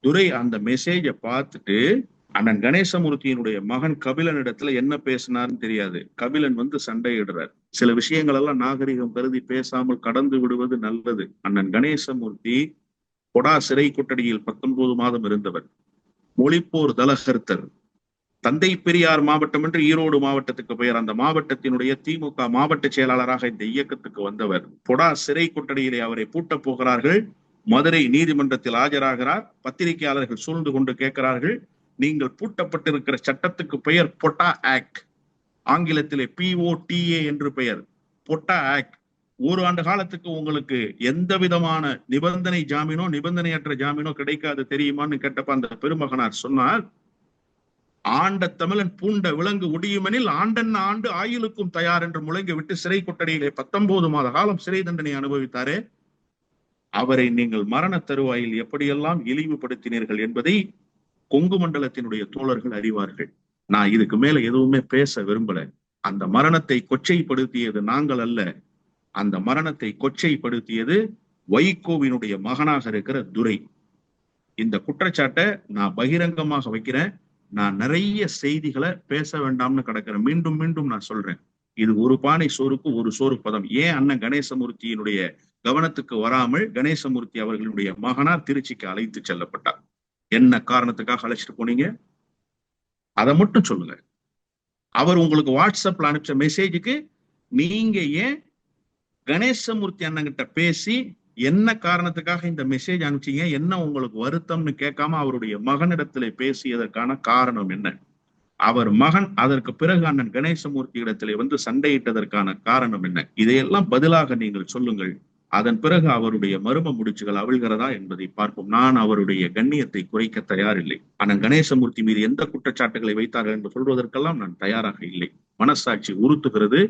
துரை அந்த மெசேஜை பார்த்துட்டு அண்ணன் கணேசமூர்த்தியினுடைய மகன் கபிலன் இடத்துல என்ன பேசினார்னு தெரியாது. கபிலன் வந்து சண்டையிடுறார். சில விஷயங்கள் எல்லாம் நாகரிகம் கருதி பேசாமல் கடந்து விடுவது நல்லது. அண்ணன் கணேசமூர்த்தி கொடா சிறை கொட்டடியில் பத்தொன்பது மாதம் இருந்தவர். மொழிப்போர் தலகர்த்தர். தந்தை பெரியார் மாவட்டம் என்று ஈரோடு மாவட்டத்துக்கு பெயர். அந்த மாவட்டத்தினுடைய திமுக மாவட்ட செயலாளராக இந்த இயக்கத்துக்கு வந்தவர். பொடா சிறை கொட்டடியிலே அவரை பூட்டப் போகிறார்கள். மதுரை நீதிமன்றத்தில் ஆஜராகிறார். பத்திரிகையாளர்கள் சூழ்ந்து கொண்டு கேட்கிறார்கள். நீங்கள் பூட்டப்பட்டிருக்கிற சட்டத்துக்கு பெயர் பொட்டா ஆக்ட் ஆங்கிலத்திலே பிஓடிஏ என்று பெயர். பொட்டா ஆக்ட் ஒரு ஆண்டு காலத்துக்கு உங்களுக்கு எந்த விதமான நிபந்தனை ஜாமீனோ நிபந்தனையற்ற ஜாமீனோ கிடைக்காது தெரியுமான்னு கேட்டப்ப அந்த பெருமகனார் சொன்னார் ஆண்ட தமிழன் பூண்ட விலங்கு ஒடியுமெனில் ஆண்டன் ஆண்டு ஆயுளுக்கும் தயார் என்று முழங்கி விட்டு சிறை கொட்டடியிலே பத்தொன்பது மாத காலம் சிறை தண்டனை அனுபவித்தாரே? அவரை நீங்கள் மரண தருவாயில் எப்படியெல்லாம் இழிவுபடுத்தினீர்கள் என்பதை கொங்கு மண்டலத்தினுடைய தோழர்கள் அறிவார்கள். நான் இதுக்கு மேல எதுவுமே பேச விரும்பல. அந்த மரணத்தை கொச்சைப்படுத்தியது நாங்கள் அல்ல. அந்த மரணத்தை கொச்சைப்படுத்தியது வைகோவினுடைய மகனாக இருக்கிற துரை. இந்த குற்றச்சாட்டை நான் பகிரங்கமாக வைக்கிறேன். நான் நிறைய செய்திகளை பேச வேண்டாம்னு கிடக்கிறேன். மீண்டும் மீண்டும் நான் சொல்றேன். இது ஒரு பானை சோறுக்கு ஒரு சோறு பதம். ஏன் அண்ணன் கணேசமூர்த்தியினுடைய கவனத்துக்கு வராமல் கணேசமூர்த்தி அவர்களுடைய மகனார் திருச்சிக்கு அழைத்து செல்லப்பட்டார் என்ன காரணத்துக்காக அழைச்சிட்டு போனீங்க? அதை மட்டும் சொல்லுங்க. அவர் உங்களுக்கு வாட்ஸ்அப்ல அனுப்பிச்ச மெசேஜுக்கு நீங்க ஏன் கணேசமூர்த்தி அண்ணங்கிட்ட பேசி என்ன காரணத்துக்காக இந்த மெசேஜ் அனுப்பிச்சீங்க? என்ன உங்களுக்கு வருத்தம்னு கேட்காம அவருடைய மகனிடத்துல பேசியதற்கான காரணம் என்ன? அவர் மகன் அதற்கு பிறகு அண்ணன் கணேசமூர்த்தி இடத்திலே வந்து சண்டையிட்டதற்கான காரணம் என்ன? இதையெல்லாம் பதிலாக நீங்கள் சொல்லுங்கள். அதன் பிறகு அவருடைய மர்ம முடிச்சுகள் அவிழ்கிறதா என்பதை பார்ப்போம். நான் அவருடைய கண்ணியத்தை குறைக்க தயாரில்லை. ஆனால் கணேசமூர்த்தி மீது எந்த குற்றச்சாட்டுகளை வைத்தார்கள் என்று சொல்வதற்கெல்லாம் நான் தயாராக இல்லை. மனசாட்சி உறுத்துகிறது.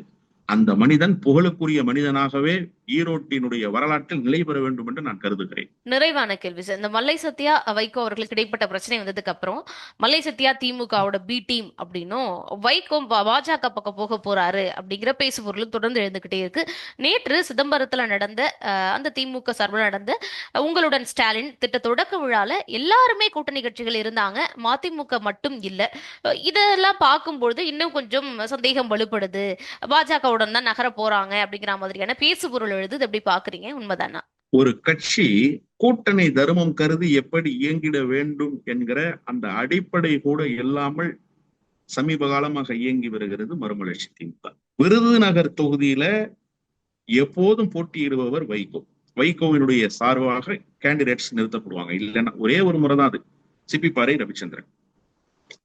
அந்த மனிதன் புகழுக்குரிய மனிதனாகவே ஈரோட்டினுடைய வரலாற்றில் நிலை பெற வேண்டும் என்று நான் கருதுகிறேன். நிறைவான கேள்வி சார். இந்த மல்லை சத்யா வைகோ அவர்களுக்கு இடைப்பட்ட பிரச்சனை வந்ததுக்கு அப்புறம் மல்லை சத்யா திமுகவோட பி டீம் அப்படின்னும் வைகோ பாஜக பக்கம் போக போறாரு அப்படிங்கிற பேசு பேசுபொருள் தொடர்ந்து எழுந்துகிட்டே இருக்கு. நேற்று சிதம்பரத்துல நடந்த அந்த திமுக சார்பில் நடந்த உங்களுடன் ஸ்டாலின் திட்ட தொடக்க விழால எல்லாருமே கூட்டணி கட்சிகள் இருந்தாங்க. மதிமுக மட்டும் இல்ல. இதெல்லாம் பார்க்கும்பொழுது இன்னும் கொஞ்சம் சந்தேகம் வலுப்படுது. பாஜகவோட பாஜகவுடன் தான் நகர போறாங்க அப்படிங்கிற மாதிரியான பேசுபொருள் எழுது எப்படி பாக்குறீங்க உண்மைதானா? ஒரு கட்சி கூட்டணி தர்மம் கருதி எப்படி இயங்கிட வேண்டும் என்கிற அந்த அடிப்படை கூட இல்லாமல் சமீப காலமாக இயங்கி வருகிறது மறுமலர்ச்சி திமுக. விருதுநகர் தொகுதியில எப்போதும் போட்டியிடுபவர் வைகோ. வைகோவினுடைய சார்பாக கேண்டிடேட்ஸ் நிறுத்தப்படுவாங்க. இல்லைன்னா ஒரே ஒரு முறை தான் அது சிப்பிப்பாறை ரவிச்சந்திரன்.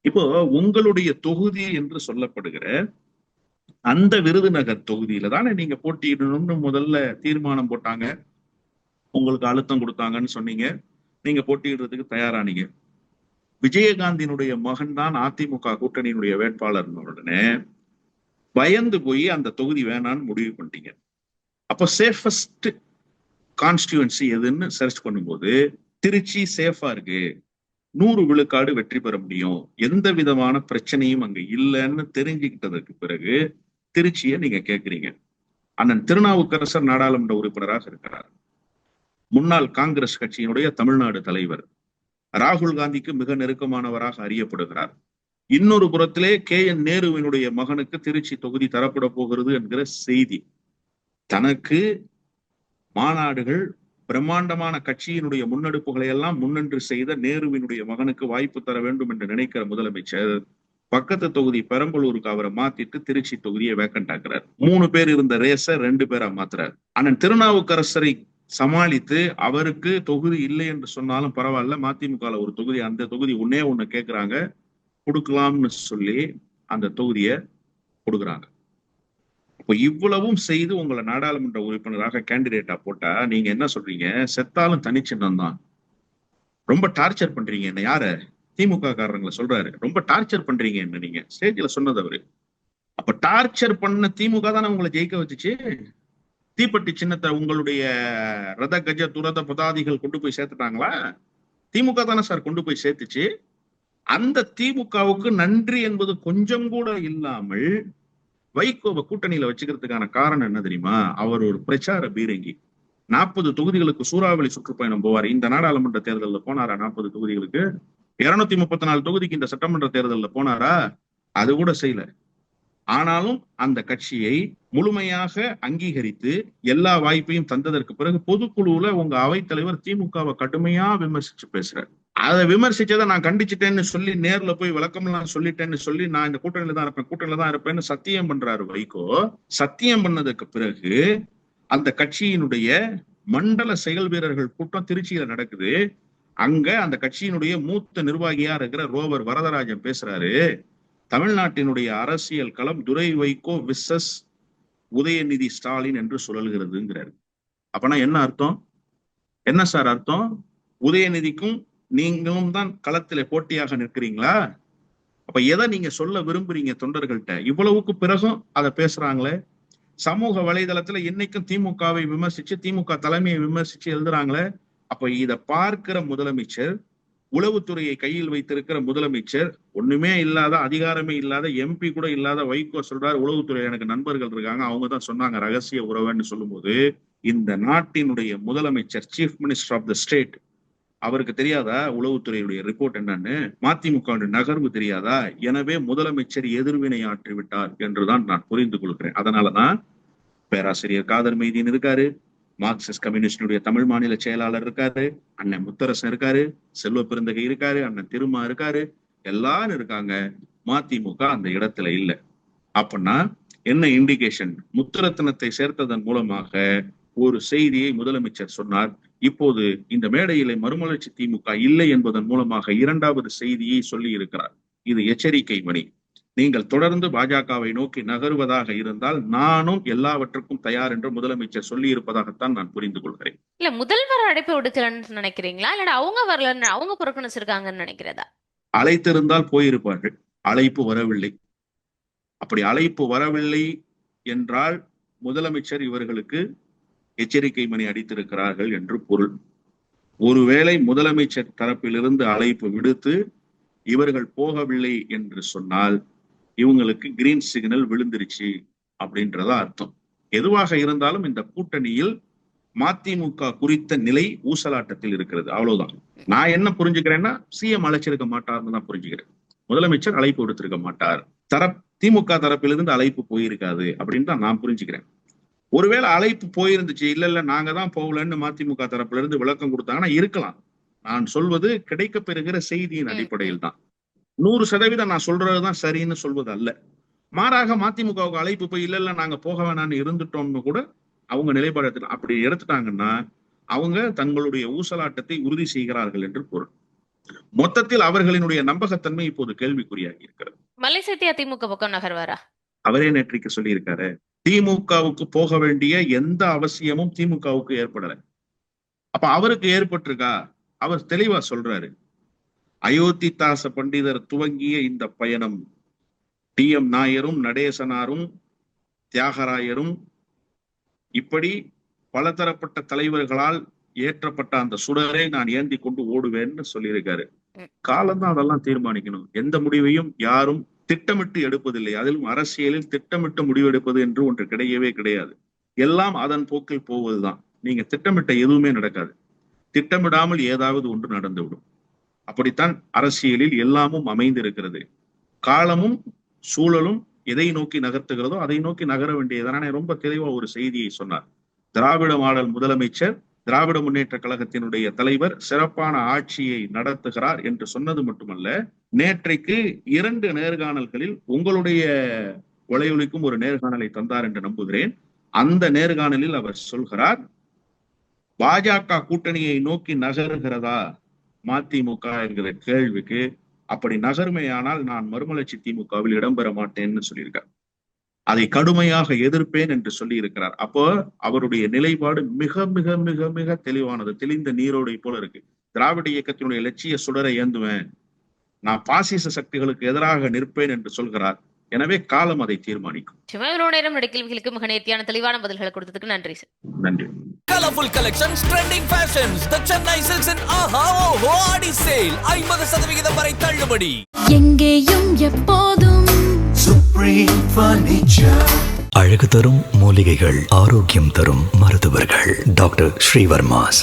இப்போ உங்களுடைய தொகுதி என்று சொல்லப்படுகிற அந்த விருதுநகர் தொகுதியில தானே நீங்க போட்டியிடணும்னு முதல்ல தீர்மானம் போட்டாங்க. உங்களுக்கு அழுத்தம் கொடுத்தாங்கன்னு சொன்னீங்க. நீங்க போட்டியிடுறதுக்கு தயாரானீங்க. விஜயகாந்தினுடைய மகன் தான் அதிமுக கூட்டணியினுடைய வேட்பாளர் உடனே பயந்து போய் அந்த தொகுதி வேணான்னு முடிவு பண்ணிட்டீங்க. அப்போ சேஃபஸ்ட் கான்ஸ்டியூன்சி எதுன்னு சர்ச் பண்ணும்போது திருச்சி சேஃபா இருக்கு. நூறு விழுக்காடு வெற்றி பெற முடியும். எந்த விதமான பிரச்சனையும் அங்க இல்லைன்னு தெரிஞ்சுக்கிட்டதற்கு பிறகு திருச்சியை நீங்க கேக்குறீங்க. அண்ணன் திருநாவுக்கரசர் நாடாளுமன்ற உறுப்பினராக இருக்கிறார். முன்னாள் காங்கிரஸ் கட்சியினுடைய தமிழ்நாடு தலைவர். ராகுல் காந்திக்கு மிக நெருக்கமானவராக அறியப்படுகிறார். இன்னொரு புறத்திலே கே. என். நேருவினுடைய மகனுக்கு திருச்சி தொகுதி தரப்பட போகிறது என்கிற செய்தி. தனக்கு மாநாடுகள் பிரம்மாண்டமான கட்சியினுடைய முன்னெடுப்புகளை எல்லாம் முன்னின்று செய்த நேருவினுடைய மகனுக்கு வாய்ப்பு தர வேண்டும் என்று நினைக்கிற முதலமைச்சர் பக்கத்து தொகுதி பெரம்பலூருக்கு அவரை மாத்திட்டு திருச்சி தொகுதியை வேக்கண்ட் ஆக்குறார். மூணு பேர் இருந்த ரேஸ ரெண்டு பேரா மாத்துறார். ஆனால் திருநாவுக்கரசரை சமாளித்து அவருக்கு தொகுதி இல்லை என்று சொன்னாலும் பரவாயில்ல மதிமுகல ஒரு தொகுதி அந்த தொகுதி ஒன்னே ஒண்ணு கேட்கிறாங்க கொடுக்கலாம்னு சொல்லி அந்த தொகுதியை கொடுக்குறாங்க. இப்போ இவ்வளவும் செய்து உங்களை நாடாளுமன்ற உறுப்பினராக கேண்டிடேட்டா போட்டா நீங்க என்ன சொல்றீங்க? செத்தாலும் தனிச்சின்னம் தான். ரொம்ப டார்ச்சர் பண்றீங்க என்ன. யாரு? திமுக காரங்களை சொல்றாரு. ரொம்ப டார்ச்சர் பண்றீங்க என்ன நீங்க? ஸ்டேஜ்ல சொன்னது அவரு. அப்ப டார்ச்சர் பண்ண திமுக தானே உங்களை ஜெயிக்க வச்சுச்சு? தீப்பெட்டி சின்னத்தை உங்களுடைய ரத கஜ துரத பதாதிகள் கொண்டு போய் சேர்த்துட்டாங்களா? திமுக தானே சார் கொண்டு போய் சேர்த்துச்சு. அந்த திமுகவுக்கு நன்றி என்பது கொஞ்சம் கூட இல்லாமல் வைகோவை கூட்டணியில வச்சுக்கிறதுக்கான காரணம் என்ன தெரியுமா? அவர் ஒரு பிரச்சார பீரங்கி. நாற்பது தொகுதிகளுக்கு சூறாவளி சுற்றுப்பயணம் போவார். இந்த நாடாளுமன்ற தேர்தலில் போனாரா நாற்பது தொகுதிகளுக்கு? இருநூத்தி முப்பத்தி நாலு தொகுதிக்கு இந்த சட்டமன்ற தேர்தலில் போனாரா? அது கூட செய்யல. ஆனாலும் அந்த கட்சியை முழுமையாக அங்கீகரித்து எல்லா வாய்ப்பையும் தந்ததற்கு பிறகு பொதுக்குழுவுல உங்க அவைத்தலைவர் திமுகவை கடுமையா விமர்சிச்சு பேசுறாரு. அதை விமர்சிச்சதை நான் கண்டிச்சிட்டேன்னு சொல்லி நேர்ல போய் விளக்கம்லாம் சொல்லிட்டேன்னு சொல்லி நான் இந்த கூட்டணியில தான் இருப்பேன் கூட்டணியில தான் இருப்பேன்னு சத்தியம் பண்றாரு வைகோ. சத்தியம் பண்ணதுக்கு பிறகு அந்த கட்சியினுடைய மண்டல செயல் வீரர்கள் கூட்டம் திருச்சியில நடக்குது. அங்க அந்த கட்சியினுடைய மூத்த நிர்வாகியா இருக்கிற ரோவர் வரதராஜன் பேசுறாரு. தமிழ்நாட்டினுடைய அரசியல் களம் துரை வைகோ விசஸ் உதயநிதி ஸ்டாலின் என்று சுழல்கிறதுங்கிறாரு அப்பனா என்ன அர்த்தம்? என்ன சார் அர்த்தம்? உதயநிதிக்கும் நீங்களும் தான் களத்திலே போட்டியாக நிற்கிறீங்களா? அப்ப எதை நீங்க சொல்ல விரும்புறீங்க தொண்டர்கள்ட்ட? இவ்வளவுக்கு பிறகும் அதை பேசுறாங்களே. சமூக வலைதளத்துல இன்னைக்கும் திமுகவை விமர்சிச்சு திமுக தலைமையை விமர்சிச்சு எழுதுறாங்களே. அப்ப இத பார்க்கிற முதலமைச்சர் உளவுத்துறையை கையில் வைத்திருக்கிற முதலமைச்சர் ஒண்ணுமே இல்லாத அதிகாரமே இல்லாத எம்பி கூட இல்லாத வைகோ சொல்றாரு உளவுத்துறை எனக்கு நண்பர்கள் இருக்காங்க அவங்க தான் சொன்னாங்க ரகசிய உறவுன்னு சொல்லும்போது இந்த நாட்டினுடைய முதலமைச்சர் chief minister of the state அவருக்கு தெரியாதா உளவுத்துறையுடைய ரிப்போர்ட் என்னன்னு? மதிமுக நகர்வு தெரியாதா? எனவே முதலமைச்சர் எதிர்வினை ஆற்றி விட்டார் என்றுதான் நான் புரிந்து கொள்கிறேன். அதனாலதான் பேராசிரியர் காதர் மைதீன் இருக்காரு. மார்க்சிஸ்ட் கம்யூனிஸ்டுடைய தமிழ் மாநில செயலாளர் இருக்காரு அண்ணன் முத்தரசன் இருக்காரு செல்வ பெருந்தகை இருக்காரு அண்ணன் திருமா இருக்காரு எல்லாரும் இருக்காங்க. மதிமுக அந்த இடத்துல இல்ல. அப்படின்னா என்ன இண்டிகேஷன் முத்துரத்தினத்தை சேர்த்ததன் மூலமாக ஒரு செய்தியை முதலமைச்சர் சொன்னார். இப்போது இந்த மேடையிலே மறுமலர்ச்சி திமுக இல்லை என்பதன் மூலமாக இரண்டாவது செய்தியை சொல்லி இருக்கிறார் இது எச்சரிக்கை மணி. நீங்கள் தொடர்ந்து பாஜகவை நோக்கி நகருவதாக இருந்தால் நானும் எல்லாவற்றுக்கும் தயார் என்று முதலமைச்சர் சொல்லி இருப்பதாகத்தான் நான் புரிந்து கொள்கிறேன். இல்ல முதல்வர் அழைப்பு விடுக்கலன்னு நினைக்கிறீங்களா? இல்ல அவங்க வரலன்னு அவங்க புறக்கணிச்சிருக்காங்கன்னு நினைக்கிறதா? அழைத்திருந்தால் போயிருப்பார்கள். அழைப்பு வரவில்லை. அப்படி அழைப்பு வரவில்லை என்றால் முதலமைச்சர் இவர்களுக்கு எச்சரிக்கை மணி அடித்திருக்கிறார்கள் என்று பொருள். ஒருவேளை முதலமைச்சர் தரப்பிலிருந்து அழைப்பு விடுத்து இவர்கள் போகவில்லை என்று சொன்னால் இவங்களுக்கு கிரீன் சிக்னல் விழுந்துருச்சு அப்படின்றதா அர்த்தம். எதுவாக இருந்தாலும் இந்த கூட்டணியில் மதிமுக குறித்த நிலை ஊசலாட்டத்தில் இருக்கிறது. அவ்வளவுதான். நான் என்ன புரிஞ்சுக்கிறேன்னா சிஎம் அழைச்சிருக்க மாட்டார்னு தான் புரிஞ்சுக்கிறேன். முதலமைச்சர் அழைப்பு விடுத்திருக்க மாட்டார். தரப் திமுக தரப்பிலிருந்து அழைப்பு போயிருக்காது அப்படின்னு தான் நான் புரிஞ்சுக்கிறேன். ஒருவேளை அழைப்பு போயிருந்துச்சு இல்ல இல்ல நாங்க தான் போகலன்னு மதிமுக தரப்புல இருந்து விளக்கம் கொடுத்தாங்கன்னா இருக்கலாம். நான் சொல்வது கிடைக்க பெறுகிற செய்தியின் அடிப்படையில் தான் நூறு சதவீதம் நான் சொல்றதுதான் சரின்னு சொல்வது அல்ல மாறாக மதிமுகவுக்கு அழைப்பு போய் இல்ல இல்ல நாங்க போக வேணாம்னு இருந்துட்டோம்னு கூட அவங்க நிலைப்பாடு எடுத்து- அப்படி எடுத்துட்டாங்கன்னா அவங்க தங்களுடைய ஊசலாட்டத்தை உறுதி செய்கிறார்கள் என்று பொருள். மொத்தத்தில் அவர்களினுடைய நம்பகத்தன்மை இப்போது கேள்விக்குறியாகி இருக்கிறது. மலை சத்தியா திமுக பக்கம் நகர்வாரா? அவரே நேற்றைக்கு சொல்லியிருக்காரு. திமுகவுக்கு போக வேண்டிய எந்த அவசியமும் திமுகவுக்கு ஏற்படல. அப்ப அவருக்கு ஏற்பட்டிருக்கா? அவர் தெளிவா சொல்றாரு. அயோத்திதாச பண்டிதர் துவங்கிய இந்த பயணம் டி. எம். நாயரும் நடேசனாரும் தியாகராயரும் இப்படி பலதரப்பட்ட தலைவர்களால் ஏற்றப்பட்ட அந்த சுடரை நான் ஏந்தி கொண்டு ஓடுவேன்னு சொல்லியிருக்காரு. காலம்தான் அதெல்லாம் தீர்மானிக்கணும். எந்த முடிவையும் யாரும் திட்டமிட்டு எடுப்பதில்லை. அதிலும் அரசியலில் திட்டமிட்டு முடிவெடுப்பது என்று ஒன்று கிடையவே கிடையாது. எல்லாம் அதன் போக்கில் போவதுதான். நீங்க திட்டமிட்ட எதுவுமே நடக்காது. திட்டமிடாமல் ஏதாவது ஒன்று நடந்துவிடும். அப்படித்தான் அரசியலில் எல்லாமும் அமைந்திருக்கிறது. காலமும் சூழலும் எதை நோக்கி நகர்த்துகிறதோ அதை நோக்கி நகர வேண்டியதான ரொம்ப தெளிவா ஒரு செய்தியை சொன்னார். திராவிட மாடல் முதலமைச்சர் திராவிட முன்னேற்ற கழகத்தினுடைய தலைவர் சிறப்பான ஆட்சியை நடத்துகிறார் என்று சொன்னது மட்டுமல்ல நேற்றைக்கு இரண்டு நேர்காணல்களில் உங்களுடைய வலையொலிக்கும் ஒரு நேர்காணலை தந்தார் என்று நம்புகிறேன். அந்த நேர்காணலில் அவர் சொல்கிறார் பாஜக கூட்டணியை நோக்கி நகருகிறதா? மதிமுக என்கிற கேள்விக்கு அப்படி நகர்மையானால் நான் மறுமலர்ச்சி திமுகவில் இடம்பெற மாட்டேன்னு சொல்லியிருக்கார். அதை கடுமையாக எதிர்ப்பேன் என்று சொல்லி இருக்கிறார் அப்போ அவருடைய நிலைப்பாடு மிக மிக மிக மிக தெளிவானது. தெளிந்த நீரோடை போல இருக்கு. திராவிட இயக்கத்தினுடைய லட்சிய சுடரை ஏந்துவேன். நான் பாசிச சக்திகளுக்கு எதிராக நிற்பேன் என்று சொல்கிறார். எனவே காலம் அதை தீர்மானிக்கும் இவ்வளவு நேரம் நடிக்க கேள்விகளுக்கு மிக நேர்த்தியான தெளிவான பதில்களை கொடுத்ததுக்கு நன்றி சார் நன்றி Colorful collections, trending fashions. The Chennai Silks in Aha Oho Adi Sale. ஐம்பது சதவிகிதம் வரை தள்ளுபடி எங்கேயும் எப்போதும் Supreme Furniture. அழகு தரும் மூலிகைகள் ஆரோக்கியம் தரும் மருத்துவர்கள் டாக்டர் ஸ்ரீவர்மாஸ்